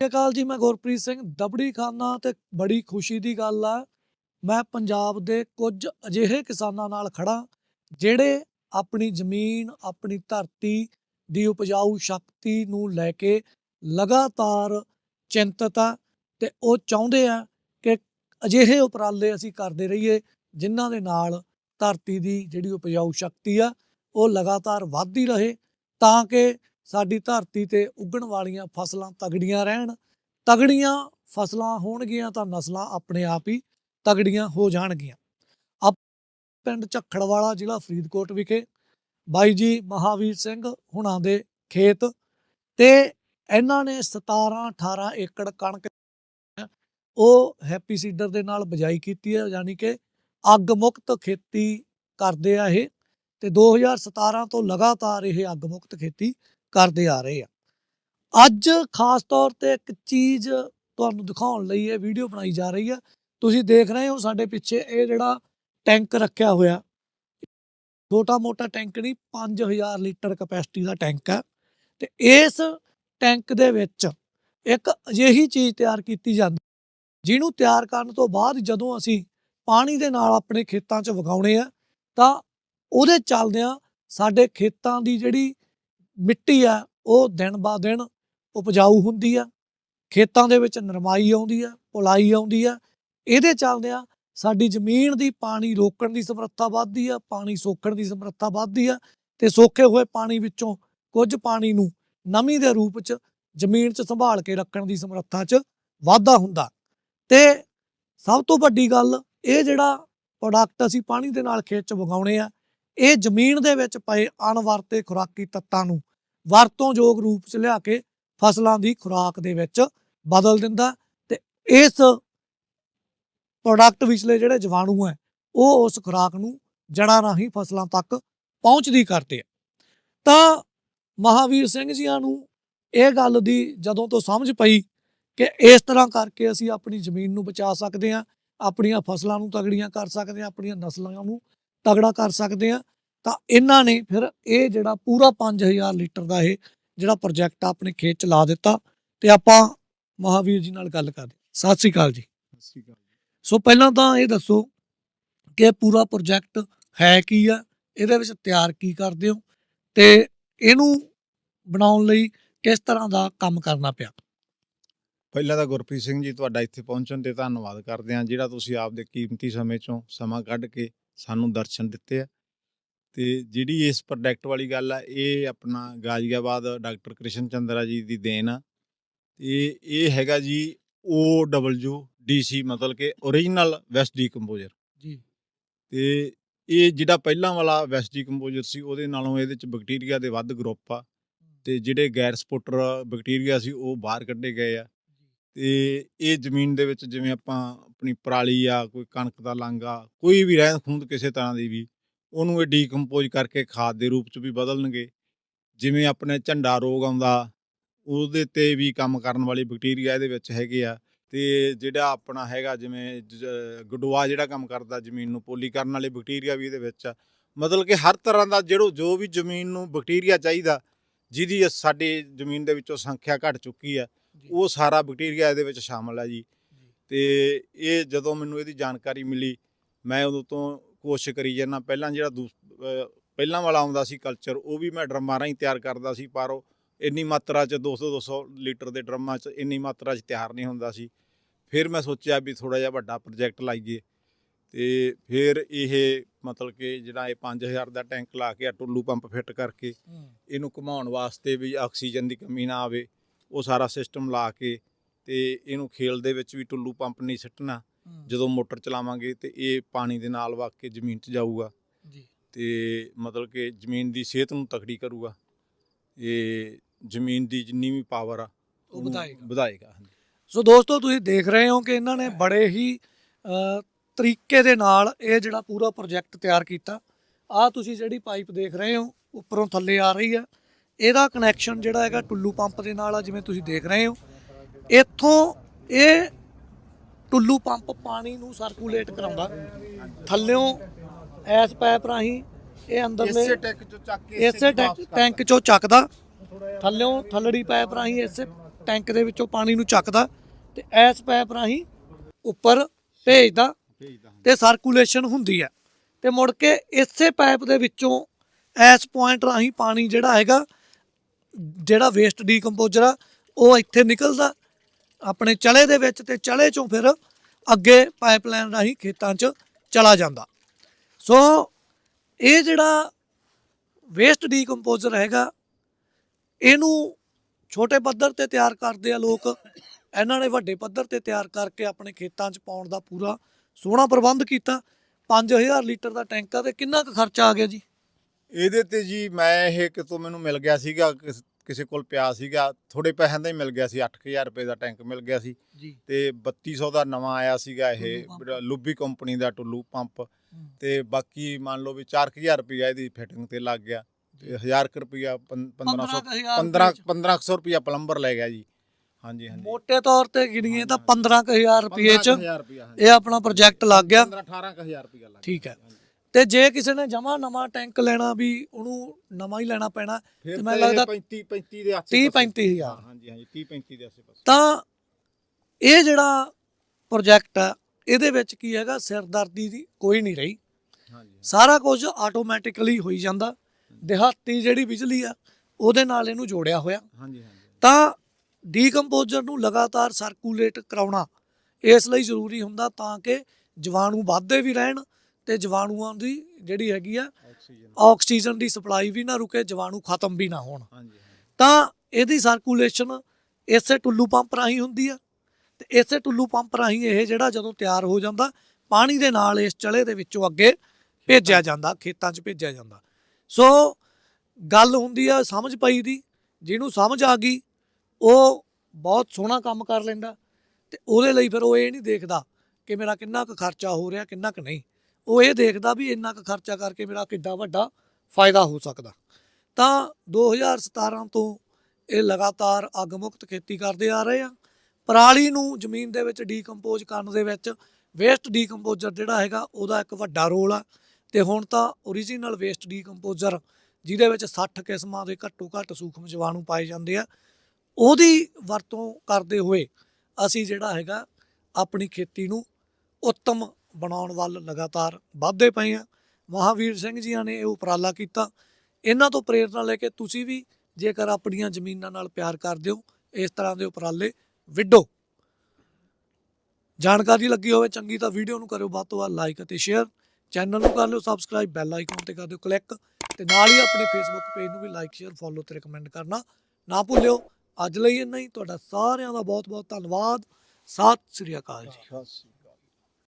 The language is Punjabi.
ਸਤਿ ਸ਼੍ਰੀ ਅਕਾਲ ਜੀ, ਮੈਂ ਗੁਰਪ੍ਰੀਤ ਸਿੰਘ, ਦਬੜੀ ਖਾਨਾ ਤੇ ਬੜੀ ਖੁਸ਼ੀ ਦੀ ਗੱਲ ਆ। ਮੈਂ ਪੰਜਾਬ ਦੇ ਕੁਝ ਅਜਿਹੇ ਕਿਸਾਨਾਂ ਨਾਲ ਖੜਾ ਜਿਹੜੇ ਆਪਣੀ ਜ਼ਮੀਨ, ਆਪਣੀ ਧਰਤੀ ਦੀ ਉਪਜਾਊ ਸ਼ਕਤੀ ਨੂੰ ਲੈ ਕੇ ਲਗਾਤਾਰ ਚਿੰਤਤ ਆ ਤੇ ਉਹ ਚਾਹੁੰਦੇ ਆ ਕਿ ਅਜਿਹੇ ਉਪਰਾਲੇ ਅਸੀਂ ਕਰਦੇ ਰਹੀਏ, ਜਿਨ੍ਹਾਂ ਦੇ ਨਾਲ ਧਰਤੀ ਦੀ ਜਿਹੜੀ ਉਪਜਾਊ ਸ਼ਕਤੀ ਆ, ਉਹ ਲਗਾਤਾਰ ਵੱਧਦੀ ਰਹੇ ਤਾਂ ਕਿ ਸਾਡੀ ਧਰਤੀ ਤੇ ਉੱਗਣ ਵਾਲੀਆਂ ਫਸਲਾਂ ਤਗੜੀਆਂ ਰਹਿਣ, ਤਗੜੀਆਂ ਫਸਲਾਂ ਹੋਣਗੀਆਂ ਤਾਂ ਨਸਲਾਂ ਆਪਣੇ ਆਪ ਹੀ ਤਗੜੀਆਂ ਹੋ ਜਾਣਗੀਆਂ। ਆਪ ਪਿੰਡ ਝੱਖੜਵਾਲਾ ਜ਼ਿਲ੍ਹਾ ਫਰੀਦਕੋਟ ਵਿਖੇ ਬਾਈ ਜੀ ਮਹਾਵੀਰ ਸਿੰਘ ਹੁਣਾਂ ਦੇ ਖੇਤ ਤੇ ਇਹਨਾਂ ਨੇ 17 18 ਏਕੜ ਕਣਕ ਉਹ ਹੈਪੀ ਸੀਡਰ ਦੇ ਨਾਲ ਬਜਾਈ ਕੀਤੀ ਹੈ, ਯਾਨੀ ਕਿ ਅੱਗ ਮੁਕਤ ਖੇਤੀ ਕਰਦੇ ਆ ਇਹ ਤੇ 2017 ਤੋਂ ਲਗਾਤਾਰ ਇਹ ਅੱਗ ਮੁਕਤ ਖੇਤੀ ਕਰਦੇ ਆ ਰਹੇ ਆ। ਅੱਜ ਖਾਸ ਤੌਰ ਤੇ ਇੱਕ ਚੀਜ਼ ਤੁਹਾਨੂੰ ਦਿਖਾਉਣ ਲਈ ਇਹ ਵੀਡੀਓ ਬਣਾਈ ਜਾ ਰਹੀ ਹੈ ਤੁਸੀਂ ਦੇਖ ਰਹੇ ਹੋ ਸਾਡੇ ਪਿੱਛੇ ਇਹ ਜਿਹੜਾ ਟੈਂਕ ਰੱਖਿਆ ਹੋਇਆ। ਛੋਟਾ ਮੋਟਾ ਟੈਂਕ ਨਹੀਂ 5000 ਲੀਟਰ ਕਪੈਸਿਟੀ ਦਾ ਟੈਂਕ ਹੈ ਤੇ ਇਸ ਟੈਂਕ ਦੇ ਵਿੱਚ ਇੱਕ ਅਜਿਹੀ ਚੀਜ਼ ਤਿਆਰ ਕੀਤੀ ਜਾਂਦੀ ਜਿਹਨੂੰ ਤਿਆਰ ਕਰਨ ਤੋਂ ਬਾਅਦ ਜਦੋਂ ਅਸੀਂ ਪਾਣੀ ਦੇ ਨਾਲ ਆਪਣੇ ਖੇਤਾਂ 'ਚ ਵਗਾਉਣੇ ਆ, ਤਾਂ ਉਹਦੇ ਚੱਲਦਿਆਂ ਸਾਡੇ ਖੇਤਾਂ ਦੀ ਜਿਹੜੀ ਮਿੱਟੀ ਆ, ਉਹ ਦਿਨ ਬਾ ਦਿਨ ਉਪਜਾਊ ਹੁੰਦੀ ਆ, ਖੇਤਾਂ ਦੇ ਵਿੱਚ ਨਰਮਾਈ ਆਉਂਦੀ ਆ, ਪੁਲਾਈ ਆਉਂਦੀ ਆ, ਇਹਦੇ ਚੱਲਦਿਆਂ ਸਾਡੀ ਜ਼ਮੀਨ ਦੀ ਪਾਣੀ ਰੋਕਣ ਦੀ ਸਮਰੱਥਾ ਵੱਧਦੀ ਆ, ਪਾਣੀ ਸੋਖਣ ਦੀ ਸਮਰੱਥਾ ਵੱਧਦੀ ਆ ਤੇ ਸੋਖੇ ਹੋਏ ਪਾਣੀ ਵਿੱਚੋਂ ਕੁਝ ਪਾਣੀ ਨੂੰ ਨਮੀ ਦੇ ਰੂਪ 'ਚ ਜ਼ਮੀਨ 'ਚ ਸੰਭਾਲ ਕੇ ਰੱਖਣ ਦੀ ਸਮਰੱਥਾ 'ਚ ਵਾਧਾ ਹੁੰਦਾ। ਤੇ ਸਭ ਤੋਂ ਵੱਡੀ ਗੱਲ, ਇਹ ਜਿਹੜਾ ਪ੍ਰੋਡਕਟ ਅਸੀਂ ਪਾਣੀ ਦੇ ਨਾਲ ਖੇਤ 'ਚ ਵਗਾਉਣੇ ਆ, ਇਹ ਜ਼ਮੀਨ ਦੇ ਵਿੱਚ ਪਏ ਅਣਵਰਤੇ ਖੁਰਾਕੀ ਤੱਤਾਂ ਨੂੰ ਵਰਤੋਂਯੋਗ ਰੂਪ 'ਚ ਲਿਆ ਕੇ ਫਸਲਾਂ ਦੀ ਖੁਰਾਕ ਦੇ ਵਿੱਚ ਬਦਲ ਦਿੰਦਾ ਤੇ ਇਸ ਪ੍ਰੋਡਕਟ ਵਿਚਲੇ ਜਿਹੜੇ ਜੀਵਾਣੂ ਹੈ, ਉਹ ਉਸ ਖੁਰਾਕ ਨੂੰ ਜੜਾਂ ਰਾਹੀਂ ਫਸਲਾਂ ਤੱਕ ਪਹੁੰਚਦੀ ਕਰਦੇ ਆ। ਤਾਂ ਮਹਾਵੀਰ ਸਿੰਘ ਜੀਆਂ ਨੂੰ ਇਹ ਗੱਲ ਦੀ ਜਦੋਂ ਤੋਂ ਸਮਝ ਪਈ ਕਿ ਇਸ ਤਰ੍ਹਾਂ ਕਰਕੇ ਅਸੀਂ ਆਪਣੀ ਜ਼ਮੀਨ ਨੂੰ ਬਚਾ ਸਕਦੇ ਹਾਂ, ਆਪਣੀਆਂ ਫਸਲਾਂ ਨੂੰ ਤਗੜੀਆਂ ਕਰ ਸਕਦੇ ਹਾਂ, ਆਪਣੀਆਂ ਨਸਲਾਂ ਨੂੰ ਤਗੜਾ ਕਰ ਸਕਦੇ ਹਾਂ ਤਾਂ ਇਹਨਾਂ ਨੇ ਫਿਰ ਇਹ ਜਿਹੜਾ ਪੂਰਾ 5000 ਲੀਟਰ ਦਾ ਇਹ ਜਿਹੜਾ ਪ੍ਰੋਜੈਕਟ ਆਪਣੇ ਖੇਤ ਚ ਲਾ ਦਿੱਤਾ ਤੇ ਆਪਾਂ ਮਹਾਵੀਰ ਜੀ ਨਾਲ ਗੱਲ ਕਰਦੇ ਸਤਿ ਸ੍ਰੀ ਅਕਾਲ ਜੀ। ਸੋ ਪਹਿਲਾਂ ਤਾਂ ਇਹ ਦੱਸੋ ਕਿ ਇਹ ਪੂਰਾ ਪ੍ਰੋਜੈਕਟ ਹੈ ਕੀ ਆ? ਇਹਦੇ ਵਿੱਚ ਤਿਆਰ ਕੀ ਕਰਦੇ ਹੋ? ਤੇ ਇਹਨੂੰ ਬਣਾਉਣ ਲਈ ਕਿਸ ਤਰ੍ਹਾਂ ਦਾ ਕੰਮ ਕਰਨਾ ਪਿਆ? ਪਹਿਲਾਂ ਤਾਂ ਗੁਰਪ੍ਰੀਤ ਸਿੰਘ ਜੀ ਤੁਹਾਡਾ ਇੱਥੇ ਪਹੁੰਚਣ ਤੇ ਧੰਨਵਾਦ ਕਰਦੇ ਹਾਂ ਜਿਹੜਾ ਤੁਸੀਂ ਆਪਦੇ ਕੀਮਤੀ ਸਮੇਂ ਚੋਂ ਸਮਾਂ ਕੱਢ ਕੇ ਸਾਨੂੰ ਦਰਸ਼ਨ ਦਿੱਤੇ ਆ। ਤੇ ਜਿਹੜੀ ਇਸ ਪ੍ਰੋਡਕਟ ਵਾਲੀ ਗੱਲ ਆ ਇਹ ਆਪਣਾ ਗਾਜ਼ੀਆਬਾਦ ਡਾਕਟਰ ਕ੍ਰਿਸ਼ਨ ਚੰਦਰਾ ਜੀ ਦੀ ਦੇਣ ਆ। ਇਹ ਇਹ ਹੈਗਾ ਜੀ OWDC ਮਤਲਬ ਕਿ ਓਰੀਜਨਲ ਵੈਸਟ ਡੀਕੰਪੋਜ਼ਰ ਜੀ। ਤੇ ਇਹ ਜਿਹੜਾ ਪਹਿਲਾਂ ਵਾਲਾ ਵੈਸਟ ਡੀਕੰਪੋਜ਼ਰ ਸੀ ਉਹਦੇ ਨਾਲੋਂ ਇਹਦੇ ਚ ਬੈਕਟੀਰੀਆ ਦੇ ਵੱਧ ਗਰੁੱਪ ਆ। ਤੇ ਜਿਹੜੇ ਗੈਰ ਸਪੋਰਟਰ ਬੈਕਟੀਰੀਆ ਸੀ ਉਹ ਬਾਹਰ ਕੱਢੇ ਗਏ ਆ। ਤੇ ਇਹ ਜ਼ਮੀਨ ਦੇ ਵਿੱਚ ਜਿਵੇਂ ਆਪਾਂ ਆਪਣੀ ਪਰਾਲੀ ਆ ਕੋਈ ਕਣਕ ਦਾ ਲਾਂਗਾ ਕੋਈ ਵੀ ਰਹਿੰਦ ਖੂੰਦ ਕਿਸੇ ਤਰ੍ਹਾਂ ਦੀ ਵੀ ਉਹਨੂੰ ਇਹ ਡੀਕੰਪੋਜ਼ ਕਰਕੇ ਖਾਦ ਦੇ ਰੂਪ ਚ ਵੀ ਬਦਲਣਗੇ। ਜਿਵੇਂ ਆਪਣੇ ਝੰਡਾ ਰੋਗ ਆਉਂਦਾ ਉਹਦੇ ਤੇ ਵੀ ਕੰਮ ਕਰਨ ਵਾਲੀ ਬੈਕਟੀਰੀਆ ਇਹਦੇ ਵਿੱਚ ਹੈਗੇ ਆ। ਤੇ ਜਿਹੜਾ ਆਪਣਾ ਹੈਗਾ ਜਿਵੇਂ ਗਡੋਆ ਜਿਹੜਾ ਕੰਮ ਕਰਦਾ ਜ਼ਮੀਨ ਨੂੰ ਪੋਲੀ ਕਰਨ ਵਾਲੇ ਬੈਕਟੀਰੀਆ ਵੀ ਇਹਦੇ ਵਿੱਚ ਆ। ਮਤਲਬ ਕਿ ਹਰ ਤਰ੍ਹਾਂ ਦਾ ਜਿਹੜੋ ਜੋ ਵੀ ਜ਼ਮੀਨ ਨੂੰ ਬੈਕਟੀਰੀਆ ਚਾਹੀਦਾ ਜਿਹਦੀ ਸਾਡੀ ਜ਼ਮੀਨ ਦੇ ਵਿੱਚੋਂ ਸੰਖਿਆ ਘਟ ਚੁੱਕੀ ਆ ਉਹ ਸਾਰਾ ਬੈਕਟੀਰੀਆ ਇਹਦੇ ਵਿੱਚ ਸ਼ਾਮਲ ਹੈ ਜੀ। ਤੇ ਇਹ ਜਦੋਂ ਮੈਨੂੰ ਇਹਦੀ ਜਾਣਕਾਰੀ ਮਿਲੀ ਮੈਂ ਉਦੋਂ ਤੋਂ ਕੋਸ਼ਿਸ਼ ਕਰੀ ਜਾਂਦਾ। ਪਹਿਲਾਂ ਜਿਹੜਾ ਦੂਸ- ਅਹ ਪਹਿਲਾਂ ਵਾਲਾ ਆਉਂਦਾ ਸੀ ਕਲਚਰ ਉਹ ਵੀ ਮੈਂ ਡਰਮਾਂ ਰਾਹੀਂ ਤਿਆਰ ਕਰਦਾ ਸੀ ਪਰ ਉਹ ਇੰਨੀ ਮਾਤਰਾ 'ਚ 200 200 ਲੀਟਰ ਦੇ ਡਰਮਾਂ 'ਚ ਇੰਨੀ ਮਾਤਰਾ 'ਚ ਤਿਆਰ ਨਹੀਂ ਹੁੰਦਾ ਸੀ। ਫਿਰ ਮੈਂ ਸੋਚਿਆ ਵੀ ਥੋੜਾ ਜਿਹਾ ਵੱਡਾ ਪ੍ਰੋਜੈਕਟ ਲਾਈਏ। ਤੇ ਫਿਰ ਇਹ ਮਤਲਬ ਕਿ ਜਿਹੜਾ ਇਹ 5000 ਦਾ ਟੈਂਕ ਲਾ ਕੇ ਆ ਟੁੱਲੂ ਪੰਪ ਫਿੱਟ ਕਰਕੇ ਇਹਨੂੰ ਘੁਮਾਉਣ ਵਾਸਤੇ ਵੀ ਆਕਸੀਜਨ ਦੀ ਕਮੀ ਨਾ ਆਵੇ ਉਹ ਸਾਰਾ ਸਿਸਟਮ ਲਾ ਕੇ ਤੇ ਇਹਨੂੰ ਖੇਲ ਦੇ ਵਿੱਚ ਵੀ ਟੁੱਲੂ ਪੰਪ ਨਹੀਂ ਸਿੱਟਣਾ। ਜਦੋਂ ਮੋਟਰ ਚਲਾਵਾਂਗੇ ਤੇ ਇਹ ਪਾਣੀ ਦੇ ਨਾਲ ਵਗ ਕੇ ਜ਼ਮੀਨ 'ਚ ਜਾਊਗਾ ਜੀ। ਤੇ ਮਤਲਬ ਕਿ ਜ਼ਮੀਨ ਦੀ ਸਿਹਤ ਨੂੰ ਤਕੜੀ ਕਰੂਗਾ ਇਹ ਜ਼ਮੀਨ ਦੀ ਜਿੰਨੀ ਵੀ ਪਾਵਰ ਆ ਉਹ ਵਧਾਏਗਾ। ਵਧਾਏਗਾ। ਸੋ ਦੋਸਤੋ ਤੁਸੀਂ ਦੇਖ ਰਹੇ ਹੋ ਕਿ ਇਹਨਾਂ ਨੇ ਬੜੇ ਹੀ ਤਰੀਕੇ ਦੇ ਨਾਲ ਇਹ ਜਿਹੜਾ ਪੂਰਾ ਪ੍ਰੋਜੈਕਟ ਤਿਆਰ ਕੀਤਾ। ਆ ਤੁਸੀਂ ਜਿਹੜੀ ਪਾਈਪ ਦੇਖ ਰਹੇ ਹੋ ਉੱਪਰੋਂ ਥੱਲੇ ਆ ਰਹੀ ਆ। ਇਹਦਾ ਕਨੈਕਸ਼ਨ ਜਿਹੜਾ ਹੈਗਾ ਟੁੱਲੂ ਪੰਪ ਦੇ ਨਾਲ ਆ ਜਿਵੇਂ ਤੁਸੀਂ ਦੇਖ ਰਹੇ ਹੋ। ਇੱਥੋਂ ਇਹ ਟੁੱਲੂ ਪੰਪ ਪਾਣੀ ਨੂੰ ਸਰਕੂਲੇਟ ਕਰਾਉਂਦਾ। ਥੱਲਿਓਂ ਐਸ ਪਾਈਪ ਰਾਹੀਂ ਇਹ ਅੰਦਰਲੇ ਇਸੇ ਟੈਂਕ ਚੋਂ ਚੱਕ ਕੇ ਇਸੇ ਟੈਂਕ ਟੈਂਕ ਚੋਂ ਚੱਕਦਾ। ਥੱਲਿਓਂ ਥੱਲੜੀ ਪਾਈਪ ਰਾਹੀਂ ਇਸੇ ਟੈਂਕ ਦੇ ਵਿੱਚੋਂ ਪਾਣੀ ਨੂੰ ਚੱਕਦਾ ਤੇ ਇਸ ਪਾਈਪ ਰਾਹੀਂ ਉੱਪਰ ਭੇਜਦਾ ਤੇ ਸਰਕੂਲੇਸ਼ਨ ਹੁੰਦੀ ਹੈ। ਤੇ ਮੁੜ ਕੇ ਇਸੇ ਪਾਈਪ ਦੇ ਵਿੱਚੋਂ ਇਸ ਪੁਆਇੰਟ ਰਾਹੀਂ ਪਾਣੀ ਜਿਹੜਾ ਹੈਗਾ ਜਿਹੜਾ ਵੇਸਟ ਡੀਕੰਪੋਜ਼ਰ ਆ ਉਹ ਇੱਥੇ ਨਿਕਲਦਾ ਆਪਣੇ ਚਲੇ ਦੇ ਵਿੱਚ ਤੇ ਚਲੇ ਚੋਂ ਫਿਰ ਅੱਗੇ ਪਾਈਪਲਾਈਨ ਰਾਹੀਂ ਖੇਤਾਂ 'ਚ ਚਲਾ ਜਾਂਦਾ। ਸੋ ਇਹ ਜਿਹੜਾ ਵੇਸਟ ਡੀਕੰਪੋਜ਼ਰ ਹੈਗਾ, ਇਹਨੂੰ ਛੋਟੇ ਪੱਧਰ ਤੇ ਤਿਆਰ ਕਰਦੇ ਆ ਲੋਕ। ਇਹਨਾਂ ਨੇ ਵੱਡੇ ਪੱਧਰ ਤੇ ਤਿਆਰ ਕਰਕੇ ਆਪਣੇ ਖੇਤਾਂ 'ਚ ਪਾਉਣ ਦਾ ਪੂਰਾ ਸੋਹਣਾ ਪ੍ਰਬੰਧ ਕੀਤਾ। 5000 ਲੀਟਰ ਦਾ ਟੈਂਕਰ ਤੇ ਕਿੰਨਾ ਕੁ ਖਰਚਾ ਆ ਗਿਆ ਜੀ? ਇਹਦੇ ਤੇ ਜੀ ਮੈਂ ਇਹ ਕਿਤੋਂ ਮੈਨੂੰ ਮਿਲ ਗਿਆ ਸੀਗਾ ਕਿਸ- ਕੋਲ ਪਿਆ ਸੀਗਾ ਥੋੜੇ ਪੈਸਿਆਂ ਦਾ ਹੀ ਮਿਲ ਗਿਆ ਸੀ 8000 ਰੁਪਏ ਦਾ ਟੈਂਕ ਮਿਲ ਗਿਆ ਸੀ ਜੀ। ਤੇ 3200 ਦਾ ਨਵਾਂ ਆਇਆ ਸੀਗਾ ਇਹ ਲੁੱਬੀ ਕੰਪਨੀ ਦਾ ਟੁੱਲੂ ਪੰਪ ਤੇ ਬਾਕੀ ਮੰਨ ਲਓ ਵੀ 4000 ਰੁਪਇਆ ਇਹਦੀ ਫਿਟਿੰਗ ਤੇ ਲੱਗ ਗਿਆ ਤੇ 1000 ਰੁਪਇਆ 1500 15 1500 ਰੁਪਇਆ ਪਲੰਬਰ ਲੈ ਗਿਆ ਜੀ। ਹਾਂਜੀ ਹਾਂਜੀ। ਮੋٹے ਤੌਰ ਤੇ ਗਿਣੀਏ ਤਾਂ 15000 ਰੁਪਏ ਚ 15000 ਰੁਪਇਆ ਹਾਂਜੀ। ਇਹ ਆਪਣਾ ਪ੍ਰੋਜੈਕਟ ਲੱਗ ਗਿਆ। 15 18000 ਰੁਪਇਆ ਲੱਗ ਗਿਆ ਠੀਕ ਹੈ। ਤੇ ਜੇ ਕਿਸੇ ਨੇ ਜਮਾ ਨਵਾਂ ਟੈਂਕ ਲੈਣਾ ਵੀ ਉਹਨੂੰ ਨਵਾਂ ਹੀ ਲੈਣਾ ਪੈਣਾ ਤੇ ਮੈਨੂੰ ਲੱਗਦਾ 35 35 ਦੇ ਆਸੇ 30 ਪਾਸੇ- 35000 ਹਾਂ, ਹਾਂਜੀ ਹਾਂਜੀ 30 35 ਦੇ ਆਸੇ ਪਾਸੇ। ਤਾਂ ਇਹ ਜਿਹੜਾ ਪ੍ਰੋਜੈਕਟ ਆ ਇਹਦੇ ਵਿੱਚ ਕੀ ਹੈਗਾ ਸਿਰਦਰਦੀ ਦੀ ਕੋਈ ਨਹੀਂ ਰਹੀ। ਹਾਂਜੀ ਸਾਰਾ ਕੁਝ ਆਟੋਮੈਟਿਕਲੀ ਹੋਈ ਜਾਂਦਾ। ਦਿਹਾਤੀ ਜਿਹੜੀ ਬਿਜਲੀ ਆ ਉਹਦੇ ਨਾਲ ਇਹਨੂੰ ਜੋੜਿਆ ਹੋਇਆ। ਹਾਂਜੀ ਹਾਂਜੀ। ਤਾਂ ਡੀਕੰਪੋਜ਼ਰ ਨੂੰ ਲਗਾਤਾਰ ਸਰਕੂਲੇਟ ਕਰਾਉਣਾ ਇਸ ਲਈ ਜ਼ਰੂਰੀ ਹੁੰਦਾ ਤਾਂ ਕਿ ਜੀਵਾਣੂ ਵੱਧਦੇ ਵੀ ਰਹਿਣ ਤੇ ਜੀਵਾਣੂਆਂ ਦੀ ਜਿਹੜੀ ਹੈਗੀ ਆ ਆਕਸੀਜਨ। ਦੀ ਸਪਲਾਈ ਵੀ ਨਾ ਰੁਕੇ ਜੀਵਾਣੂ ਖਤਮ ਵੀ ਨਾ ਹੋਣ। ਤਾਂ ਇਹਦੀ ਸਰਕੂਲੇਸ਼ਨ ਇਸੇ ਟੁੱਲੂ ਪੰਪ ਰਾਹੀਂ ਹੁੰਦੀ ਆ ਤੇ ਇਸੇ ਟੁੱਲੂ ਪੰਪ ਰਾਹੀਂ ਇਹ ਜਿਹੜਾ ਜਦੋਂ ਤਿਆਰ ਹੋ ਜਾਂਦਾ ਪਾਣੀ ਦੇ ਨਾਲ ਇਸ ਚਲੇ ਦੇ ਵਿੱਚੋਂ ਅੱਗੇ ਭੇਜਿਆ ਜਾਂਦਾ ਖੇਤਾਂ 'ਚ ਭੇਜਿਆ ਜਾਂਦਾ। ਸੋ ਗੱਲ ਹੁੰਦੀ ਆ ਸਮਝ ਪਈ ਦੀ ਜਿਹਨੂੰ ਸਮਝ ਆ ਗਈ ਉਹ ਬਹੁਤ ਸੋਹਣਾ ਕੰਮ ਕਰ ਲੈਂਦਾ ਤੇ ਉਹਦੇ ਲਈ ਫਿਰ ਉਹ ਇਹ ਨਹੀਂ ਦੇਖਦਾ ਕਿ ਮੇਰਾ ਕਿੰਨਾ ਕੁ ਖਰਚਾ ਹੋ ਰਿਹਾ ਕਿੰਨਾ ਕੁ ਨਹੀਂ। ਉਹ ਇਹ ਦੇਖਦਾ ਵੀ ਇੰਨਾ ਕੁ ਖਰਚਾ ਕਰਕੇ ਮੇਰਾ ਕਿੱਡਾ ਵੱਡਾ ਫਾਇਦਾ ਹੋ ਸਕਦਾ। ਤਾਂ 2017 ਤੋਂ ਇਹ ਲਗਾਤਾਰ ਅੱਗ ਮੁਕਤ ਖੇਤੀ ਕਰਦੇ ਆ ਰਹੇ ਆ। ਪਰਾਲੀ ਨੂੰ ਜ਼ਮੀਨ ਦੇ ਵਿੱਚ ਡੀਕੰਪੋਜ਼ ਕਰਨ ਦੇ ਵਿੱਚ ਵੇਸਟ ਡੀਕੰਪੋਜ਼ਰ ਜਿਹੜਾ ਹੈਗਾ ਉਹਦਾ ਇੱਕ ਵੱਡਾ ਰੋਲ ਆ। ਤੇ ਹੁਣ ਤਾਂ origignal ਵੇਸਟ ਡੀਕੰਪੋਜ਼ਰ ਜਿਹਦੇ ਵਿੱਚ 60 ਕਿਸਮਾਂ ਦੇ ਘੱਟੋ ਘੱਟ ਸੂਖਮ ਜੀਵਾਣੂ ਪਾਏ ਜਾਂਦੇ ਆ। ਉਹਦੀ ਵਰਤੋਂ ਕਰਦੇ ਹੋਏ ਅਸੀਂ ਜਿਹੜਾ ਹੈਗਾ ਆਪਣੀ ਖੇਤੀ ਨੂੰ ਉੱਤਮ ਬਣਾਉਣ ਵੱਲ ਲਗਾਤਾਰ ਵਧਦੇ ਪਏ ਆ। ਮਹਾਵੀਰ ਸਿੰਘ ਜੀਆਂ ਨੇ ਇਹ ਉਪਰਾਲਾ ਕੀਤਾ। ਇਹਨਾਂ ਤੋਂ ਪ੍ਰੇਰਣਾ ਲੈ ਕੇ ਤੁਸੀਂ ਵੀ ਜੇਕਰ ਆਪਣੀਆਂ ਜ਼ਮੀਨਾਂ ਨਾਲ ਪਿਆਰ ਕਰਦੇ ਹੋ, ਇਸ ਤਰ੍ਹਾਂ ਦੇ ਉਪਰਾਲੇ ਵਿੱਢੋ। ਜਾਣਕਾਰੀ ਲੱਗੀ ਹੋਵੇ ਚੰਗੀ ਤਾਂ ਵੀਡੀਓ ਨੂੰ ਕਰਿਓ ਵੱਧ ਤੋਂ ਵੱਧ ਲਾਈਕ ਅਤੇ ਸ਼ੇਅਰ। ਚੈਨਲ ਨੂੰ ਕਰ ਲਿਓ ਸਬਸਕ੍ਰਾਈਬ, ਬੈਲ ਆਈਕਨ ਤੇ ਕਰ ਦਿਓ ਕਲਿੱਕ। ਤੇ ਨਾਲ ਹੀ ਆਪਣੇ ਫੇਸਬੁੱਕ ਪੇਜ ਨੂੰ ਵੀ ਲਾਈਕ ਸ਼ੇਅਰ ਫੋਲੋ ਤੇ ਰეკਮੈਂਡ ਕਰਨਾ ਨਾ ਭੁੱਲਿਓ। ਅੱਜ ਲਈ ਇੰਨਾ ਹੀ। ਤੁਹਾਡਾ ਸਾਰਿਆਂ ਦਾ ਬਹੁਤ ਬਹੁਤ ਧੰਨਵਾਦ। ਸਤਿ ਸ੍ਰੀ ਅਕਾਲ ਜੀ।